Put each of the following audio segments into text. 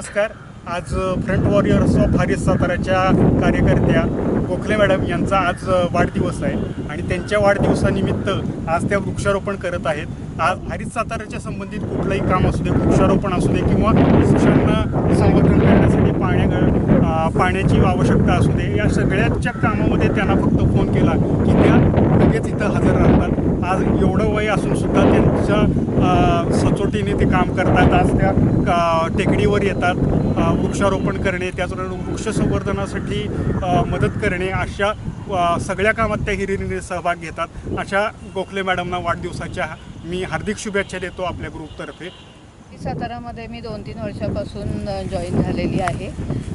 नमस्कार. आज front warriors of Harish साताराच्या कार्यकर्त्या गोखले मॅडम यांचा आज वाढदिवस आहे. आणि त्यांच्या वाढदिवसानिमित्त आज त्या वृक्षारोपण करत आहेत. आज हरीश साताराच्या संबंधित कुठलंही काम असू दे वृक्षारोपण असू दे किंवा वृक्षांना संवर्धन करण्यासाठी पाण्या पाण्याची आवश्यकता असू दे या सगळ्याच्या कामामध्ये त्यांना फक्त फोन केला की त्या लगेच इथं हजर राहतात. आज एवढं वय असून सुद्धा त्यांच्या सचोटीने ते काम करतात. आज त्या टेकडीवर येतात. वृक्षारोपण करणे त्याचबरोबर वृक्ष संवर्धनासाठी मदत करणे अशा सगळ्या कामात त्या हिरिरीने सहभाग घेतात. अशा गोखले मॅडमना वाढदिवसाच्या मी हार्दिक शुभेच्छा देतो आपल्या ग्रुपतर्फे सातारामध्ये मी दोन तीन वर्षापासून जॉईन झालेली आहे.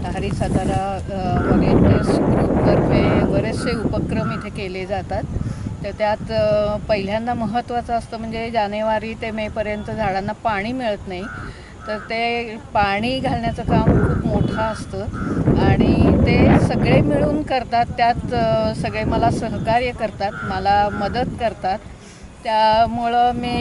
हरी सातारा ओरिएंटर्स ग्रुपतर्फे बरेचसे उपक्रम इथे केले जातात. तर त्यात पहिल्यांदा महत्त्वाचं असतं म्हणजे जानेवारी ते मेपर्यंत झाडांना पाणी मिळत नाही. तर ते पाणी घालण्याचं काम खूप मोठं असतं. आणि ते सगळे मिळून करतात त्यात सगळे मला सहकार्य करतात मला मदत करतात. त्यामुळं मी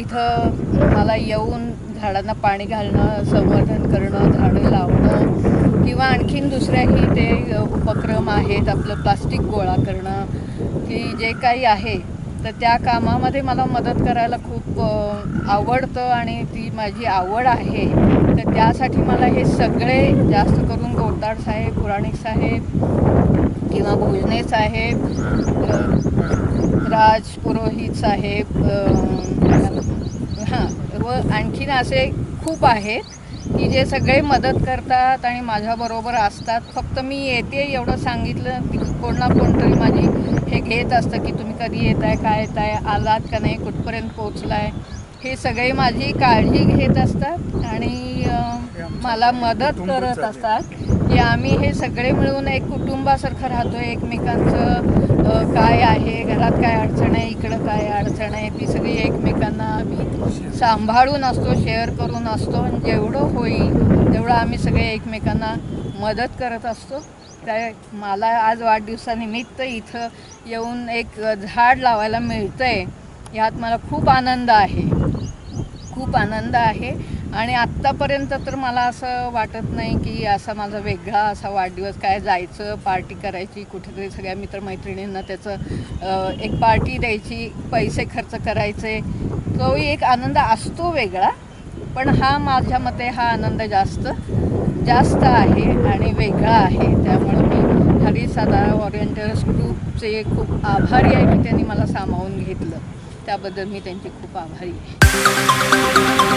इथं मला येऊन झाडांना पाणी घालणं संवर्धन करणं झाडं लावणं किंवा आणखीन दुसऱ्याही ते उपक्रम आहेत आपलं प्लास्टिक गोळा करणं की जे काही आहे तर त्या कामामध्ये मला मदत करायला खूप आवडतं आणि ती माझी आवड आहे. तर त्यासाठी मला हे सगळे जास्त करून गोताड साहेब पुराणिक साहेब किंवा भोजने साहेब राज पुरोहित साहेब हां व आणखीन असे खूप आहेत की जे सगळे मदत करतात आणि माझ्याबरोबर असतात. फक्त मी येते एवढं सांगितलं की कोण ना कोणतरी माझी हे घेत असतं की तुम्ही कधी येत आहे काय येत आहे आलात का नाही कुठपर्यंत पोचला आहे हे सगळे माझी काळजी घेत असतात आणि मला मदत करत. असतात की आम्ही हे सगळे मिळून एक कुटुंबासारखं राहतो एकमेकांचं काय आहे घरात काय अडचण आहे इकडं काय अडचण आहे ती सगळी एकमेकांना आम्ही सांभाळून असतो शेअर करून असतो आणि जेवढं होईल तेवढं आम्ही सगळे एकमेकांना मदत करत असतो त्या मला आज वाढदिवसानिमित्त इथं येऊन एक झाड लावायला मिळतं आहे यात मला खूप आनंद आहे. खूप आनंद आहे. आणि आत्तापर्यंत तर मला असं वाटत नाही की असा माझा वेगळा असा वाढदिवस काय जायचं पार्टी करायची कुठेतरी सगळ्या मित्रमैत्रिणींना त्याचं एक पार्टी द्यायची पैसे खर्च करायचे. तोही एक आनंद असतो वेगळा. पण हा माझ्या मते हा आनंद जास्त जास्त आहे आणि वेगळा आहे. त्यामुळं मी हरी सातारा ओरिएंटर्स ग्रुपचे खूप आभारी आहे की त्यांनी मला सामावून घेतलं. त्याबद्दल मी त्यांची खूप आभारी आहे.